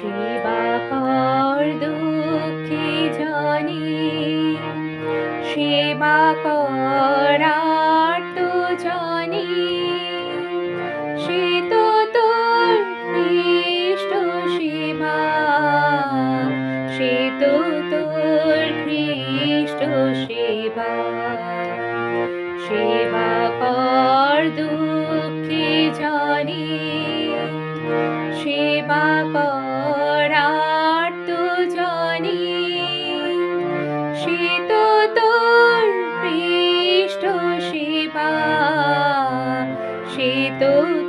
সেবা কর দুঃখী জানি সেবা করার তো জানি সে তো তোর খ্রিস্ট সেবা, সে তো তোর খ্রিস্ট সেবা। সেবা কর দুঃখী শীতল